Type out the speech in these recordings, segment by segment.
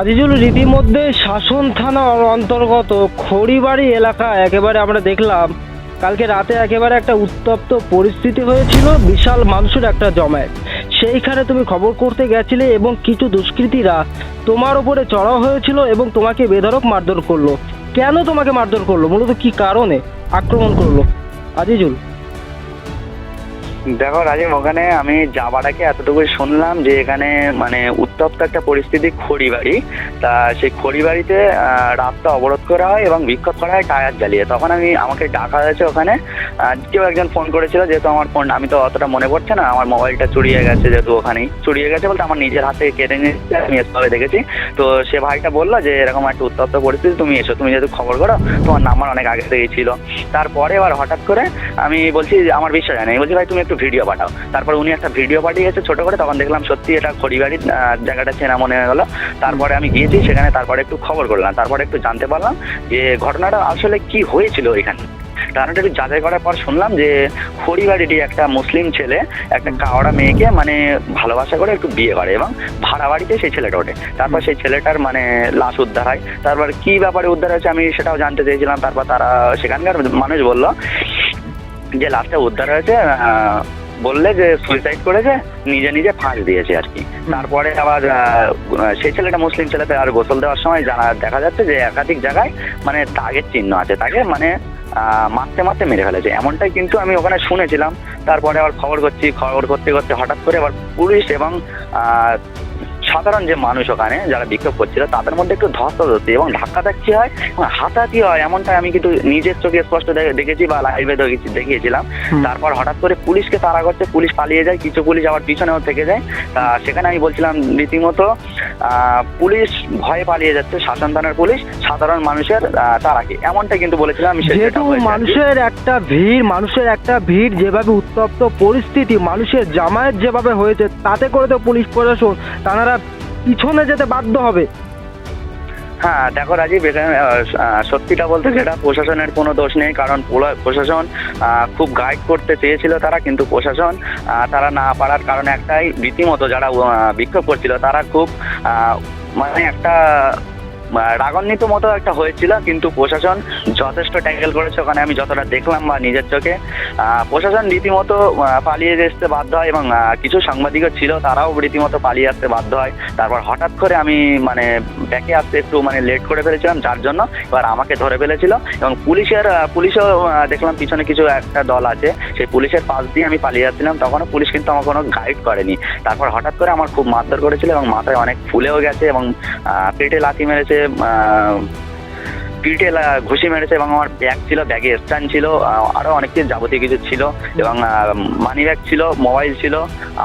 আজিজুল রীতিমধ্যে শাসন থানার অন্তর্গত খড়িবাড়ি এলাকা একেবারে আমরা দেখলাম, কালকে রাতে একেবারে একটা উত্তপ্ত পরিস্থিতি হয়েছিল, বিশাল মানুষের একটা জমায়েত। সেইখানে তুমি খবর করতে গেছিলে এবং কিছু দুষ্কৃতীরা তোমার ওপরে চড়াও হয়েছিল এবং তোমাকে বেধড়ক মারধর করল। কেন তোমাকে মারধর করল? মূলত কি কারণে? আক্রমণ করল। আজিজুল। দেখো রাজিম ওখানে আমি যাবার আগে এতটুকু শুনলাম যে এখানে মানে উত্তপ্ত একটা পরিস্থিতি খড়িবাড়ি। তা সেই খড়িবাড়িতে রাস্তা অবরোধ করা হয় এবং বিক্ষোভ করা হয় টায়ার জ্বালিয়ে। তখন আমি, আমাকে ডাকা হয়েছে ওখানে। কেউ একজন ফোন করেছিল, যেহেতু আমার ফোন আমি তো অতটা মনে পড়ছে না, আমার মোবাইলটা চুরিয়ে গেছে যেহেতু ওখানেই। চুরিয়ে গেছে বলতে আমার নিজের হাতে কেটে নিয়েছে, আমি এসভাবে দেখেছি। তো সে ভাইটা বলল যে, এরকম একটা উত্তপ্ত পরিস্থিতি, তুমি এসো, তুমি যেহেতু খবর করো, তোমার নাম্বার অনেক আগে থেকেই ছিল। তারপরে এবার হঠাৎ করে আমি বলছি, আমার বিশ্বাস না। আমি বলছি, ভাই, তুমি একটু ভিডিও পাঠাও। তারপর উনি একটা ভিডিও পাঠিয়েছে ছোট করে, তখন দেখলাম সত্যি এটা খড়িবাড়ির জায়গাটা চেনা মনে হয়ে গেলো। তারপরে আমি গিয়েছি, সেখানে তারপরে একটু খবর করলাম। তারপরে একটু জানতে পারলাম যে ঘটনাটা আসলে কি হয়েছিল ওইখানে কারণটা একটু যাচাই করার পর শুনলাম যে খড়িবাড়িটি একটা মুসলিম ছেলে, একটা কাওড়া মেয়েকে মানে ভালোবাসা করে একটু বিয়ে করে এবং ভাড়া বাড়িতে সেই ছেলেটা ওঠে। তারপর সেই ছেলেটার মানে লাশ উদ্ধার হয়। তারপর কি ব্যাপারে উদ্ধার হয়েছে আমি সেটাও জানতে চেয়েছিলাম। তারপর তারা সেখানকার মানুষ বলল যে লাশটা উদ্ধার হয়েছে বললে যে সুইসাইড করেছে নিজে নিজে ফাঁস দিয়েছে আর কি। তারপরে আবার সেই ছেলেটা মুসলিম ছেলেতে আর গোসল দেওয়ার সময় জানা দেখা যাচ্ছে যে একাধিক জায়গায় মানে তাগের চিহ্ন আছে। তাকে মানে মারতে মারতে মেরে ফেলেছে। এমনটাই কিন্তু আমি ওখানে শুনেছিলাম। তারপরে আবার খবর করছি খবর করতে করতে হঠাৎ করে আবার পুলিশ এবং সাধারণ যে মানুষ ওখানে যারা বিক্ষোভ করছিল তাদের মধ্যে একটু ধস্তা ধস্তাধস্তি এবং ধাক্কা ধাক্কি হয় এবং হাতাহাতি হয় এমনটা আমি কিন্তু নিজের চোখে স্পষ্ট দেখে- দেখেছি বা লাইভে দেখিয়েছিলাম। তারপর হঠাৎ করে পুলিশকে তাড়া করছে পুলিশ পালিয়ে যায় কিছু পুলিশ আবার পিছনেও থেকে যায়। তা সেখানে আমি বলছিলাম রীতিমতো পুলিশ ভয়ে পালিয়ে যাচ্ছে শাসন থানার পুলিশ সাধারণ মানুষের তাড়াকে এমনটা কিন্তু বলেছিলাম আমি যেহেতু মানুষের একটা ভিড় মানুষের একটা ভিড় যেভাবে উত্তপ্ত পরিস্থিতি মানুষের জামায়াত যেভাবে হয়েছে তাতে করে তো পুলিশ প্রশাসন তারা পিছনে যেতে বাধ্য হবে। হ্যাঁ দেখো রাজীব এখানে সত্যিটা বলতে সেটা প্রশাসনের কোনো দোষ নেই, কারণ প্রশাসন খুব গাইড করতে চেয়েছিল তারা, কিন্তু প্রশাসন তারা না পারার কারণে একটাই রীতিমতো যারা বিক্ষোভ করছিল, তারা খুব মানে একটা রাগান্বিত মতো একটা হয়েছিল, কিন্তু প্রশাসন যথেষ্ট ট্যাকেল করেছে। ওখানে আমি যতটা দেখলাম বা নিজের চোখে প্রশাসন রীতিমতো পালিয়ে আসতে বাধ্য হয় এবং কিছু সাংবাদিকও ছিল, তারাও রীতিমতো পালিয়ে আসতে বাধ্য হয়। তারপর হঠাৎ করে আমি মানে ব্যাকে আসতে একটু মানে লেট করে ফেলেছিলাম, যার জন্য এবার আমাকে ধরে ফেলেছিল। এবং পুলিশের পুলিশও দেখলাম পিছনে কিছু একটা দল আছে। সেই পুলিশের পাশ দিয়ে আমি পালিয়ে যাচ্ছিলাম, তখনও পুলিশ কিন্তু আমার কোনো গাইড করেনি। তারপর হঠাৎ করে আমার খুব মারধর করেছিল এবং মাথায় অনেক ফুলেও গেছে এবং পেটে লাথি মেরেছে। mà পিঠে ঘুষি মেরেছে এবং আমার ব্যাগ ছিল ব্যাগে স্ট্যান্ড ছিল আরও অনেক কিছু যাবতীয় কিছু ছিল এবং মানি ব্যাগ ছিল মোবাইল ছিল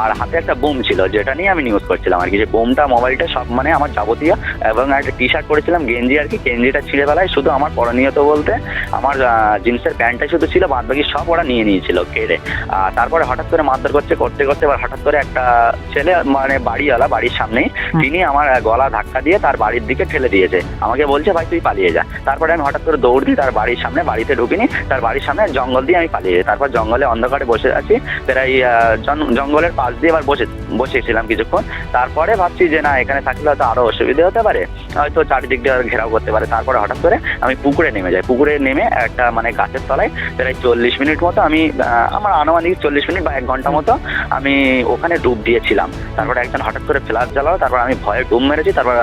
আর হাতে একটা বোম ছিল যেটা নিয়ে আমি নিউজ করছিলাম আর কি। যে বোমটা মোবাইলটা সব মানে আমার যাবতীয় এবং একটা টি শার্ট পরেছিলাম গেঞ্জি আর কি গেঞ্জিটা ছিঁড়ে ফেলায় শুধু আমার পরনীয়ত বলতে আমার জিন্সের প্যান্টটা শুধু ছিল বাদ বাকি সব ওরা নিয়ে নিয়েছিল কেড়ে। আর তারপরে হঠাৎ করে মারধর করছে করতে করতে এবার হঠাৎ করে একটা ছেলে মানে বাড়িওয়ালা বাড়ির সামনেই তিনি আমার গলা ধাক্কা দিয়ে তার বাড়ির দিকে ঠেলে দিয়েছে। আমাকে বলছে ভাই তুই পালিয়ে যা। তারপরে আমি হঠাৎ করে দৌড় দিই তার বাড়ির সামনে বাড়িতে ঢুকিনি। তার বাড়ির সামনে জঙ্গল দিয়ে আমি পালিয়ে যাই। তারপর জঙ্গলে অন্ধকারে বসে আছি। প্রায় জঙ্গলের পাশ দিয়ে এবার বসে বসেছিলাম কিছুক্ষণ। তারপরে ভাবছি যে না এখানে থাকলে হয়তো আরও অসুবিধা হতে পারে। হয়তো চারিদিক দিয়ে ঘেরাও করতে পারে। তারপরে হঠাৎ করে আমি পুকুরে নেমে যাই। পুকুরে নেমে একটা মানে গাছের তলায় প্রায় চল্লিশ মিনিট মতো আমি আমার আনুমানিক চল্লিশ মিনিট বা এক ঘণ্টা মতো আমি ওখানে ডুব দিয়েছিলাম। তারপরে একজন হঠাৎ করে ফ্ল্যাশ জ্বালালো। তারপর আমি ভয়ে ডুব মেরেছি। তারপর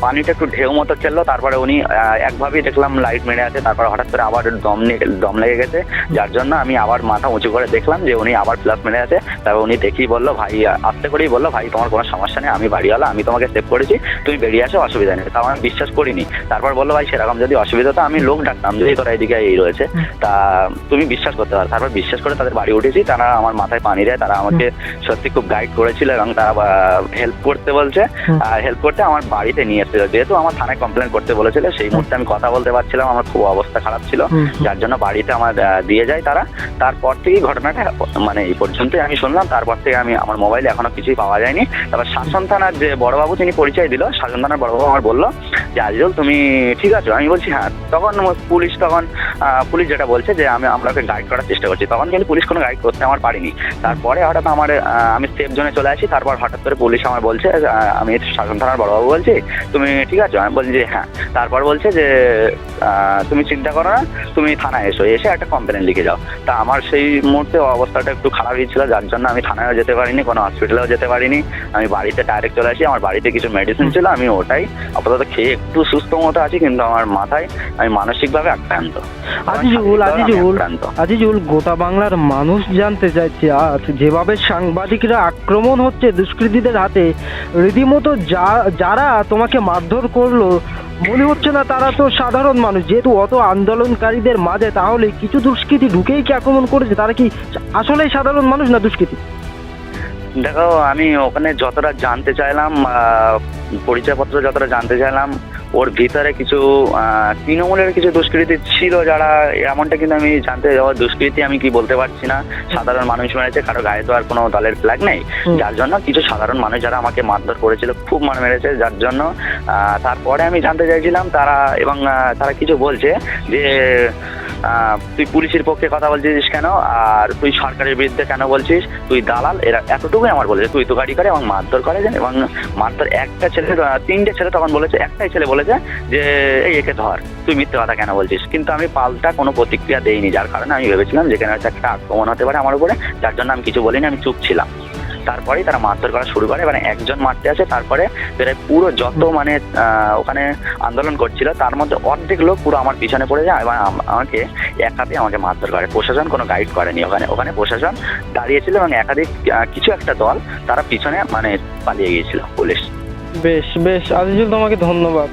পানিটা একটু ঢেউ মতো খেললো। তারপরে উনি আহ, একভাবেই দেখলাম লাইট মেরে আছে, তারপর হঠাৎ করে আবার দম দম লেগে গেছে। যার জন্য আমি আবার মাথা উঁচু করে দেখলাম যে উনি আবার ফ্ল্যাশ মেরে আছে। তারপর উনি দেখেই বলল, ভাই, আসতে করেই বলল, ভাই, তোমার কোনো সমস্যা নেই, আমি বাড়িওয়ালা, আমি তোমাকে সেভ করেছি তুমি বেরিয়ে আসো, অসুবিধা নেই। তাও আমি বিশ্বাস করিনি। তারপর বলল, ভাই, সেরকম যদি অসুবিধা তো আমি লোক ডাকতাম, যদি তোরা এদিকে এই রয়েছে, তা তুমি বিশ্বাস করতে পারো। তারপর বিশ্বাস করে তাদের বাড়ি উঠেছি। তারা আমার মাথায় পানি দেয়, তারা আমাকে সত্যি খুব গাইড করেছিল এবং তারা হেল্প করতে বলছে। আর হেল্প করতে আমার বাড়িতে নিয়ে এসেছিল। যেহেতু আমার থানায় কমপ্লেন করতে বলেছিল, সেই মুহূর্তে আমি কথা বলতে পারছিলাম আমার খুব অবস্থা খারাপ ছিল। যার জন্য বাড়িতে আমার দিয়ে যায় তারা। তারপর থেকেই ঘটনাটা মানে এই পর্যন্তই আমি শুনলাম। তারপর থেকে আমি আমার মোবাইলে এখনও কিছুই পাওয়া যায়নি। তারপর শাসন থানার যে বড়বাবু তিনি পরিচয় দিল। শাসন থানার বড়বাবু আমার বলল যে আজিজুল তুমি ঠিক আছো? আমি বলছি হ্যাঁ। তখন পুলিশ তখন পুলিশ যেটা বলছে যে আমি আপনাকে গাইড করার চেষ্টা করছি। তখন কিন্তু পুলিশ কোনো গাইড করতে আমার পারিনি। তারপরে হঠাৎ আমার আমি সেফ জোনে চলে আসি। তারপর হঠাৎ করে পুলিশ আমার বলছে আমি শাসন থানার বড়বাবু বলছি তুমি ঠিক আছো? আমি বলছি যে হ্যাঁ। তারপর বলছে যে তুমি চিন্তা করো না তুমি থানায় এসো এসে একটা কমপ্লেন লিখে যাও। তা আমার সেই মুহূর্তে অবস্থাটা একটু খারাপ হয়েছিল যার জন্য আমি থানায়ও যেতে পারিনি কোনো হসপিটালেও যেতে পারিনি। আমি বাড়িতে ডাইরেক্ট চলে আসি আমার বাড়িতে কিছু মেডিসিন ছিল আমি ওটাই আপাতত খেয়ে একটু সুস্থ মতো আছি কিন্তু আমার মাথায় আমি মানসিকভাবে আক্রান্ত। আজিজুল আজিজুল আজিজুল গোটা বাংলার মানুষ জানতে চাইছে আজ যেভাবে সাংবাদিকরা আক্রমণ হচ্ছে দুষ্কৃতীদের হাতে রীতিমতো যা যারা তোমাকে মারধর করল মনে হচ্ছে না তারা তো সাধারণ মানুষ। যেহেতু অত আন্দোলনকারীদের মাঝে তাহলে কিছু দুষ্কৃতি ঢুকেই কি আক্রমণ করেছে? তারা কি আসলেই সাধারণ মানুষ না দুষ্কৃতি? দেখো, আমি ওখানে যতটা জানতে চাইলাম পরিচয়পত্র যতটা জানতে চাইলাম ওর ভিতরে কিছু তৃণমূলের কিছু দুষ্কৃতি ছিল যারা এমনটা কিন্তু আমি জানতে যাওয়া দুষ্কৃতি আমি কি বলতে পারছি না। সাধারণ মানুষ মেরেছে কারও গায়ে তো আর কোনো দলের ফ্ল্যাগ নেই। যার জন্য কিছু সাধারণ মানুষ যারা আমাকে মারধর করেছিল খুব মার মেরেছে যার জন্য তারপরে আমি জানতে চাইছিলাম তারা এবং তারা কিছু বলছে যে তুই পুলিশের পক্ষে কথা বলছিস কেন? আর তুই সরকারের বিরুদ্ধে কেন বলছিস? তুই দালাল, এরা এতটুকুই আমার বলেছে। তুই তো গাড়ি করে এবং মারধর করে এবং মারধর একটা ছেলে তিনটে ছেলে তখন বলেছে, একটাই ছেলে বলেছে যে, এই, একে ধর, তুই মিথ্যে কথা কেন বলছিস? কিন্তু আমি পাল্টা কোনো প্রতিক্রিয়া দেইনি, যার কারণে আমি ভেবেছিলাম যেখানে হচ্ছে একটা আক্রমণ হতে পারে আমার উপরে, যার জন্য আমি কিছু বলিনি, আমি চুপ ছিলাম। তারপরেই তারা মারধর করা শুরু করে। মানে একজন মারতে আসে, তারপরে প্রায় পুরো যত মানে ওখানে আন্দোলন করছিল, তার মধ্যে অর্ধেক লোক পুরো আমার পিছনে পড়ে যায় এবং আমাকে একাতে আমাকে মারধর করে। প্রশাসন কোনো গাইড করেনি ওখানে। ওখানে প্রশাসন দাঁড়িয়েছিল এবং একাধিক কিছু একটা দল তারা পিছনে মানে পালিয়ে গিয়েছিল, পুলিশ। বেশ বেশ, আজিজুল, তোমাকে ধন্যবাদ।